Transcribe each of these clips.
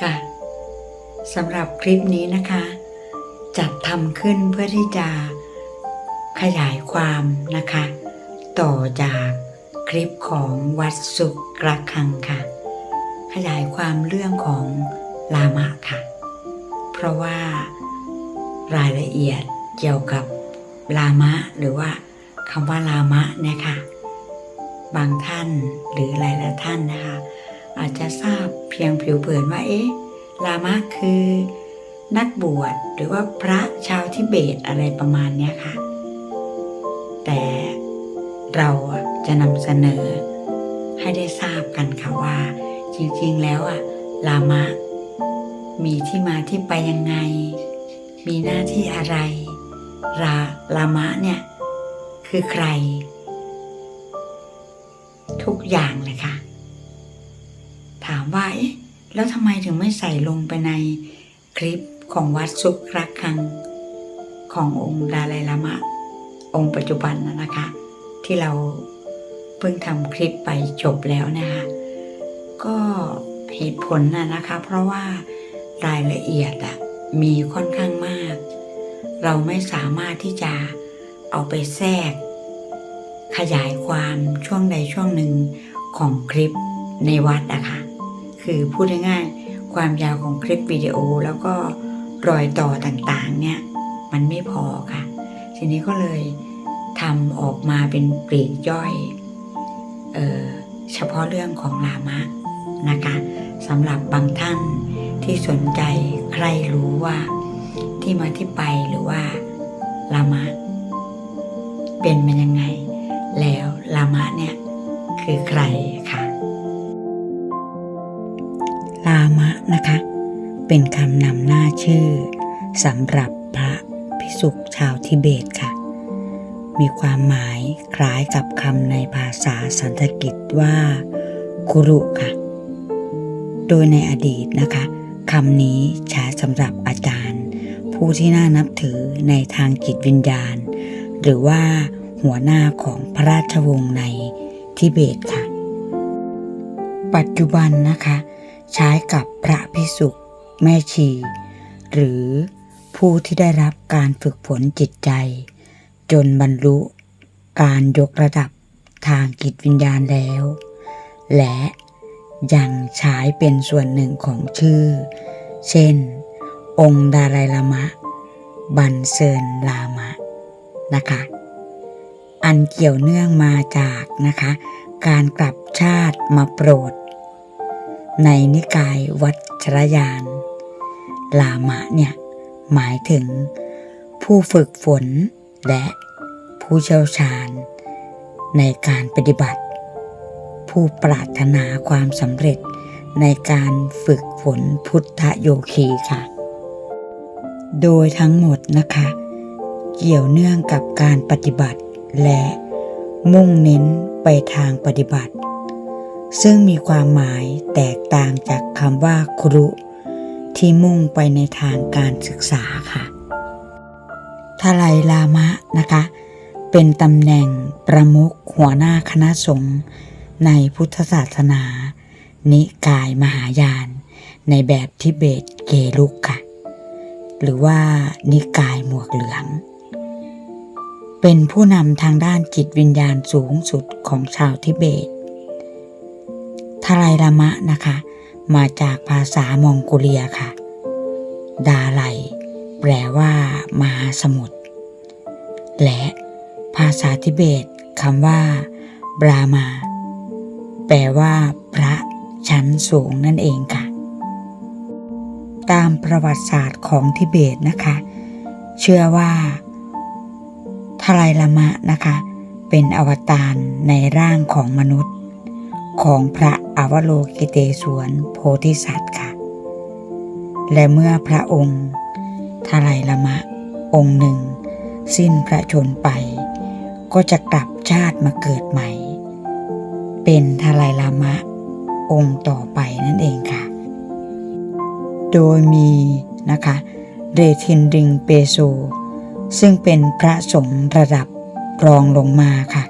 ค่ะสำหรับคลิปนี้นะคะ จัดทำขึ้นเพื่อที่จะขยายความนะคะ ต่อจากคลิปของวัดสุกระคังค่ะ ขยายความเรื่องของลามะค่ะ เพราะว่ารายละเอียดเกี่ยวกับลามะหรือว่าคำว่าลามะเนี่ยค่ะ บางท่านหรือหลายๆท่านนะคะ อาจจะทราบเพียงผิวเผินว่าเอ๊ะลามะคือนักบวชหรือว่าพระชาวทิเบตอะไรประมาณนี้ค่ะ แต่เราจะนำเสนอให้ได้ทราบกันค่ะว่า จริงๆแล้วอะลามะ มีที่มาที่ไปยังไง มีหน้าที่อะไรลาลามะเนี่ย คือใคร ทุกอย่างเลยค่ะ ถามว่าเอ๊ะแล้วทำไมถึงไม่ใส่ลงไปในคลิปของวัดสุกรักคัง ขององค์ดาไลลามะ องค์ปัจจุบันนะนะคะ ที่เราเพิ่งทำคลิปไปจบแล้วนะคะ ก็เหตุผลนะนะคะ เพราะว่ารายละเอียดอะมีค่อนข้างมาก เราไม่สามารถที่จะเอาไปแทรก ขยายความช่วงใดช่วงหนึ่งของคลิปในวัดอะคะ คือพูดง่ายๆความยาวของคลิปวิดีโอแล้วก็รอยต่อต่างๆเนี่ยมันไม่พอค่ะ ทีนี้ก็เลยทำออกมาเป็นปลีกย่อยเออเฉพาะเรื่องของลามะนะคะสำหรับบางท่านที่สนใจใครรู้ว่าที่มาที่ไปหรือว่าลามะ เป็นมันยังไง แล้วลามะเนี่ยคือใครคะลามะนะคะ เป็นคำนำหน้าชื่อสำหรับพระภิกษุชาวทิเบตค่ะ มีความหมายคล้ายกับคำในภาษาสันสกฤตว่าคุรุค่ะ โดยในอดีตนะคะคำนี้ใช้สำหรับอาจารย์ ผู้ที่น่านับถือในทางจิตวิญญาณ หรือว่า หัวหน้าของพระราชวงศ์ในทิเบตค่ะ ปัจจุบันนะคะ ใช้กับพระพิสุแม่ชี หรือผู้ที่ได้รับการฝึกฝนจิตใจ จนบรรลุการยกระดับทางจิตวิญญาณแล้ว และยังใช้เป็นส่วนหนึ่งของชื่อ เช่น องค์ดาไลลามะ บันเซินลามะนะคะ อันเกี่ยวเนื่องมาจากนะคะ การกลับชาติมาโปรด ในนิกายวัชรยาน ลามะเนี่ย หมายถึง ผู้ฝึกฝนและผู้เชี่ยวชาญ ในการปฏิบัติ ผู้ปรารถนาความสำเร็จในการฝึกฝนพุทธโยคีค่ะ โดยทั้งหมดนะคะ เกี่ยวเนื่องกับการปฏิบัติ และมุ่งเน้นไปทางปฏิบัติ ซึ่งมีความหมายแตกต่างจากคำว่าครุ ที่มุ่งไปในทางการศึกษาค่ะทลายลามะนะคะ เป็นตำแหน่งประมุขหัวหน้าคณะสงฆ์ในพุทธศาสนา นิกายมหายาน ในแบบทิเบตเกลุกค่ะ หรือว่านิกายหมวกเหลือง เป็นผู้นำทางด้านจิตวิญญาณสูงสุดของชาวทิเบต ทลายลามะนะคะ มาจากภาษามองโกเลียค่ะ ดาไลแปลว่ามหาสมุทร และภาษาทิเบตคำว่าบรามา แปลว่า พระชั้นสูงนั่นเองค่ะ ตามประวัติศาสตร์ของทิเบตนะคะ เชื่อว่า ทลายลามะนะคะ เป็นอวตารในร่างของมนุษย์ ของพระอวโลกิเตศวรโพธิสัตว์ค่ะ และเมื่อพระองค์ทลายละมะองค์หนึ่ง สิ้นพระชนไป ก็จะกลับชาติมาเกิดใหม่ เป็นทลายลามะองค์ต่อไปนั่นเองค่ะ โดยมีนะคะเรทินริงเปโซ ซึ่งเป็นพระสงฆ์ระดับรองลงมาค่ะ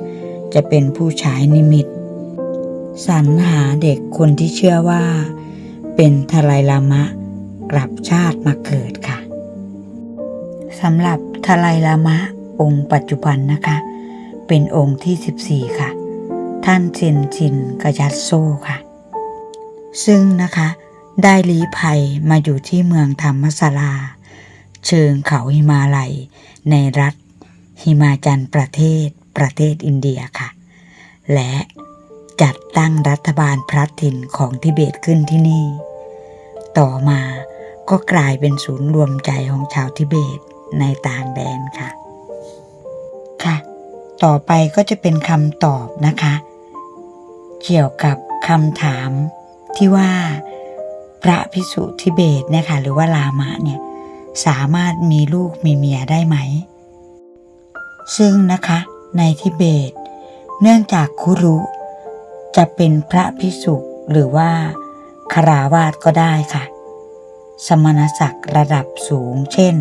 จะเป็นผู้ใช้นิมิตสรรหาเด็กคนที่เชื่อว่า เป็นทลายลามะ กลับชาติมาเกิดค่ะสำหรับทลายลามะองค์ปัจจุบันนะคะ เป็นองค์ที่ 14 ค่ะ ท่านเซนจินกยัตโซค่ะ ซึ่งนะคะ ได้ลี้ภัยมาอยู่ที่เมืองธรรมศาลา เชิงเขาหิมาลัย ในรัฐ หิมาจันประเทศประเทศอินเดียค่ะ และจัดตั้งรัฐบาลพลัดถิ่นของทิเบตขึ้นที่นี่ ต่อมาก็กลายเป็นศูนย์รวมใจของชาวทิเบตในต่างแดนค่ะ ค่ะ ต่อไปก็จะเป็นคำตอบนะคะ เกี่ยวกับคำถามที่ว่าพระพิสุทิเบตเนี่ยค่ะหรือว่าลามะเนี่ย สามารถมีลูกมีเมียได้ไหม ซึ่งนะคะในทิเบต เนื่องจากคุรุ จะเป็นพระพิสุหรือว่าคาราวาสก็ได้ค่ะ สมณศักดิ์ระดับสูง เช่น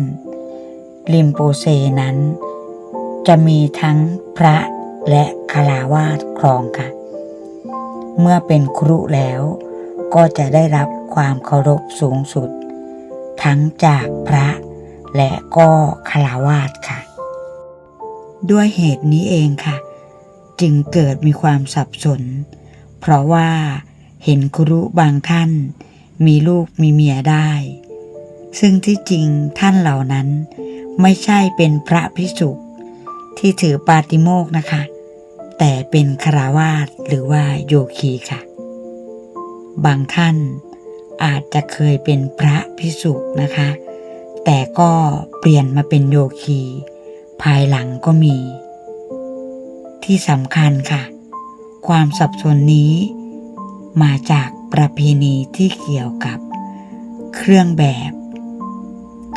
ลิมโปเซนั้น จะมีทั้งพระและคาราวาสครองค่ะ เมื่อเป็นครุแล้วก็จะได้รับความเคารพสูงสุด ทั้งจากพระและก็คาราวาสค่ะ ด้วยเหตุนี้เองค่ะ จึงเกิดมีความสับสน เพราะว่าเห็นครุบางท่าน มีลูกมีเมียได้ ซึ่งที่จริงท่านเหล่านั้นไม่ใช่เป็นพระพิสุที่ถือปาติโมกนะคะ แต่เป็นคราวาสหรือว่าโยคีค่ะ บางท่าน อาจจะเคยเป็นพระพิสุนะคะ แต่ก็เปลี่ยนมาเป็นโยคี ภายหลังก็มี ที่สำคัญค่ะ ความสับสนนี้มาจากประเพณีที่เกี่ยวกับเครื่องแบบ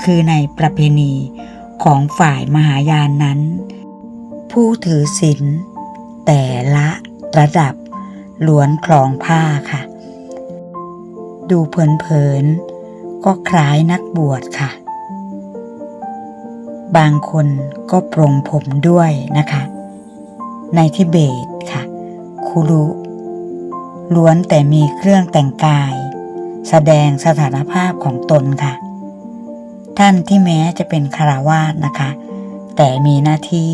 คือในประเพณีของฝ่ายมหายานนั้น ผู้ถือศีลแต่ละระดับล้วนคลองผ้าค่ะ ดูเผินๆก็คล้ายนักบวชค่ะ บางคนก็ปรงผมด้วยนะคะ ในทิเบตค่ะคุรุล้วนแต่มีเครื่องแต่งกาย แสดงสถานภาพของตนค่ะ ท่านที่แม้จะเป็นคารวาสนะคะ แต่มีหน้าที่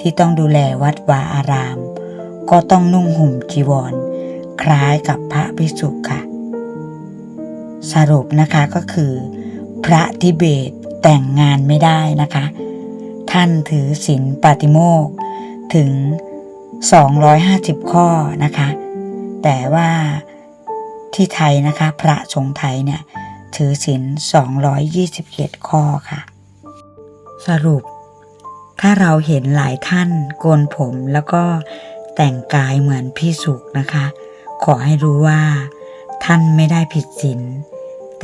ที่ต้องดูแลวัดวาอาราม ก็ต้องนุ่งห่มจีวร คล้ายกับพระภิกษุค่ะ สรุปนะคะก็คือ พระทิเบตแต่งงานไม่ได้นะคะ ท่านถือศีลปาติโมกข์ถึง 250 ข้อนะคะ แต่ว่าที่ไทยนะคะ พระสงฆ์ไทยเนี่ยถือศีล227 ข้อค่ะ สรุป ถ้าเราเห็นหลายท่านโกนผมแล้วก็แต่งกายเหมือนพี่สุกนะคะ ขอให้รู้ว่า ท่านไม่ได้ผิดศีล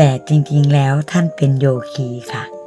แต่จริงๆแล้วท่านเป็นโยคีค่ะ